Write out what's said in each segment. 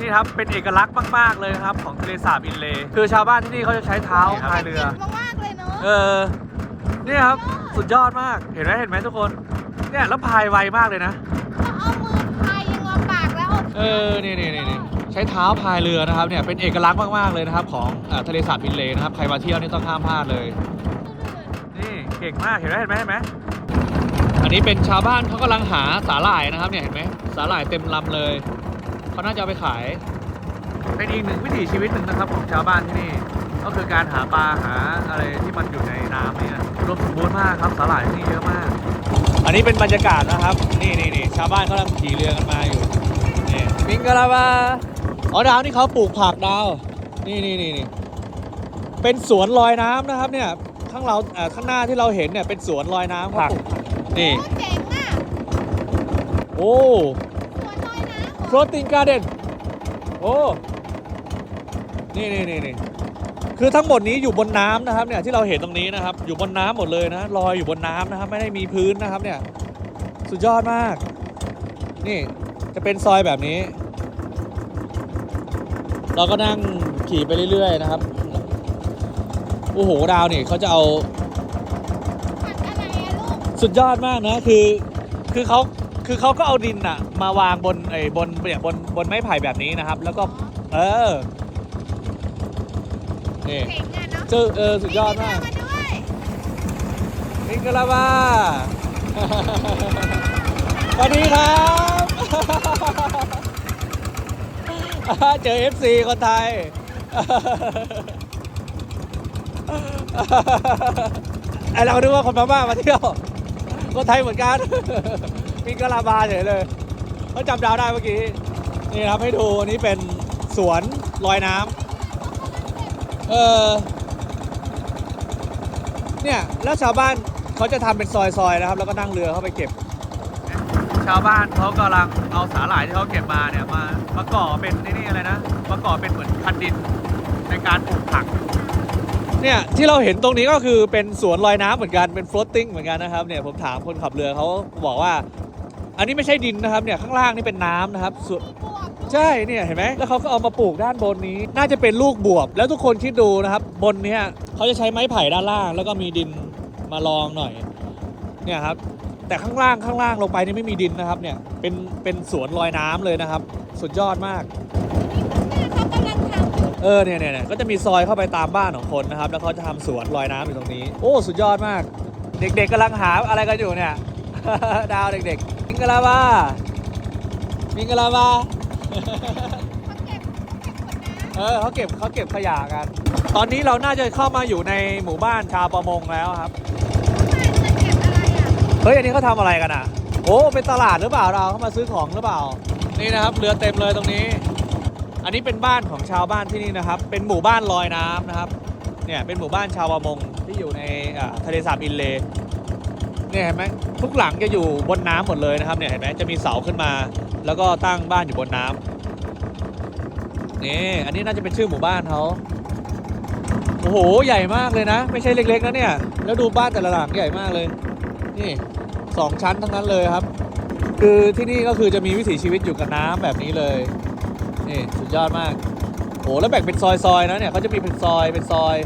นี่ครับเป็นเอกลักษณ์มาก ๆ เลยครับของทะเลสาบอินเลย์คือชาวบ้านที่นี่เขาจะใช้เท้าพายเรือ มากๆเลยเนาะเออเนี่ยครับสุดยอดมากเห็นไหมเห็นไหมทุกคนเนี่ยแล้วพายไวมากเลยนะถ้าเอามือพายยังลำบากแล้วเออนี่นี่นี่นี่ใช้เท้าพายเรือนะครับเนี่ยเป็นเอกลักษณ์มาก ๆ เลยนะครับ ของเอ่อทะเลสาบอินเลย์นะครับใครมาเที่ยวนี่ต้องห้ามพลาดเลย นี่เก่งมากเห็นไหมเห็นไหมเห็นไหมอันนี้เป็นชาวบ้านเขากำลังหาสาหร่ายนะครับเนี่ยเห็นไหมสาหร่ายเต็มลำเลย เขาน่าจะเอาไปขาย เป็นอีกหนึ่งวิถีชีวิตหนึ่งนะครับของชาวบ้านที่นี่ ก็คือการหาปลาหาอะไรที่มันอยู่ในน้ำเนี่ยรวมสมบูรณ์มากครับสาหร่ายที่นี่เยอะมาก อันนี้เป็นบรรยากาศนะครับ นี่นี่นี่ชาวบ้านเขากำลังขี่เรือกันมาอยู่นี่มิงกะลาบาอ๋อดาวนี่เขาปลูกผักดาว นี่นี่นี่นี่เป็นสวนลอยน้ำนะครับเนี่ยข้างเราเอ่อข้างหน้าที่เราเห็นเนี่ยเป็นสวนลอยน้ำผัก นี่ โอ้เจ๋งอะโอ้สวน ลอยน้ำโ l รติงการ์เดนโอ้ นี่นี่นี่นี่คือทั้งหมดนี้อยู่บนน้ำนะครับเนี่ยที่เราเห็นตรงนี้นะครับ อยู่บนน้ำหมดเลยนะลอยอยู่บนน้ำนะครับ ไม่ได้มีพื้นนะครับเนี่ยสุดยอดมาก นี่จะเป็นซอยแบบนี้ เราก็นั่งขี่ไปเรื่อยๆนะครับโอ้โหดาวนี่เขาจะเอาผักอะไรอะลูกสุดยอดมากนะคือ คือเขา คือเขาก็เอาดินอะมาวางบนไอ้บนเนี่ยบนบนไม้ไผ่แบบนี้นะครับ แล้วก็เออนี่เจ๋งอะเนาะเจอเออสุดยอดมากมาด้วยมิงกะลาบาสวัสดีครับเจอ FC คนไทยไอเราดูว่าคนพม่ามาเที่ยวคนไทยเหมือนกัน มิงกะลาบาเฉยเลยเขาจำดาวได้เมื่อกี้ นี่ครับให้ดูอันนี้เป็นสวนลอยน้ำเออเนี่ยแล้วชาวบ้านเขาจะทำเป็นซอยๆนะครับ แล้วก็นั่งเรือเข้าไปเก็บ ชาวบ้านเขากำลังเอาสาหร่ายที่เขาเก็บมาเนี่ยมามาก่อเป็นนี่นี่อะไรนะมาก่อเป็นเหมือนคันดินในการปลูกผักเนี่ยที่เราเห็นตรงนี้ก็คือเป็นสวนลอยน้ำเหมือนกันเป็น floating เหมือนกันนะครับเนี่ยผมถามคนขับเรือเขาบอกว่า อันนี้ไม่ใช่ดินนะครับเนี่ยข้างล่างนี่เป็นน้ำนะครับส่วนใช่เนี่ยเห็นไหมแล้วเขาก็เอามาปลูกด้านบนนี้ น่าจะเป็นลูกบวบ แล้วทุกคนคิดดูนะครับ บนเนี้ยเขาจะใช้ไม้ไผ่ด้านล่าง แล้วก็มีดินมารองหน่อยเนี่ยครับแต่ข้างล่างข้างล่างลงไปนี่ไม่มีดินนะครับเนี่ยเป็นเป็นสวนลอยน้ำเลยนะครับ สุดยอดมากเอยู่เออเนี่ยเนี่ยเนี่ยก็จะมีซอยเข้าไปตามบ้านของคนนะครับ แล้วเขาจะทำสวนลอยน้ำอยู่ตรงนี้ โอ้ สุดยอดมาก เด็กๆกำลังหาอะไรกันอยู่เนี่ย ดาวเด็กๆ มิงกะลาบามิงกะลาบาเขาเก็บเก็บขวดน้ำเออเขาเก็บเขาเก็บขยะกัน ตอนนี้เราน่าจะเข้ามาอยู่ในหมู่บ้านชาวประมงแล้วครับจะเก็บอะไรอะเฮ้ยอันนี้เขาทำอะไรกันอะโอ้เป็นตลาดหรือเปล่าเราเข้ามาซื้อของหรือเปล่า นี่นะครับเรือเต็มเลยตรงนี้ อันนี้เป็นบ้านของชาวบ้านที่นี่นะครับ เป็นหมู่บ้านลอยน้ำนะครับเนี่ยเป็นหมู่บ้านชาวประมงที่อยู่ในอ่าทะเลสาบอินเลย์ เนี่ยเห็นไหมทุกหลังจะอยู่บนน้ำหมดเลยนะครับเนี่ยเห็นไหมจะมีเสาขึ้นมา แล้วก็ตั้งบ้านอยู่บนน้ำนี่อันนี้น่าจะเป็นชื่อหมู่บ้านเขาโอ้โหใหญ่มากเลยนะ ไม่ใช่เล็กๆนะเนี่ย แล้วดูบ้านแต่ละหลังใหญ่มากเลย นี่สองชั้นทั้งนั้นเลยครับ คือที่นี่ก็คือจะมีวิถีชีวิตอยู่กับน้ำแบบนี้เลยนี่สุดยอดมากโอ้แล้วแบ่งเป็นซอยๆนะเนี่ยเขาจะมีเป็นซอยเป็นซอย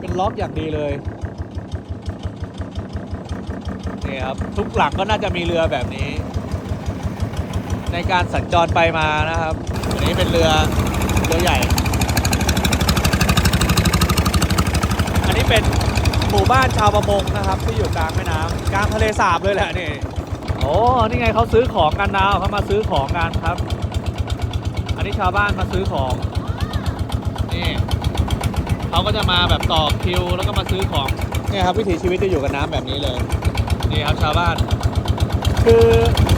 เป็นล็อกอย่างดีเลย นี่ครับทุกหลังก็น่าจะมีเรือแบบนี้ ในการสัญจรไปมานะครับอันนี้เป็นเรือเรือใหญ่ อันนี้เป็นหมู่บ้านชาวประมงนะครับ ที่อยู่กลางแม่น้ำกลางทะเลสาบเลยแหละนี่โอ้นี่ไงเขาซื้อของกันดาวเขามาซื้อของกันครับ อันนี้ชาวบ้านมาซื้อของนี่เขาก็จะมาแบบต่อคิวแล้วก็มาซื้อของเนี่ยครับวิถีชีวิตจะอยู่กับน้ำแบบนี้เลย นี่ครับชาวบ้าน คือ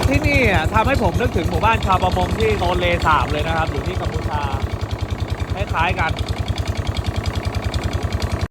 ที่นี่อะทำให้ผมนึกถึงหมู่บ้านชาวประมงที่โนนเลสาบเลยนะครับ อยู่ที่กัมพูชาคล้ายๆกัน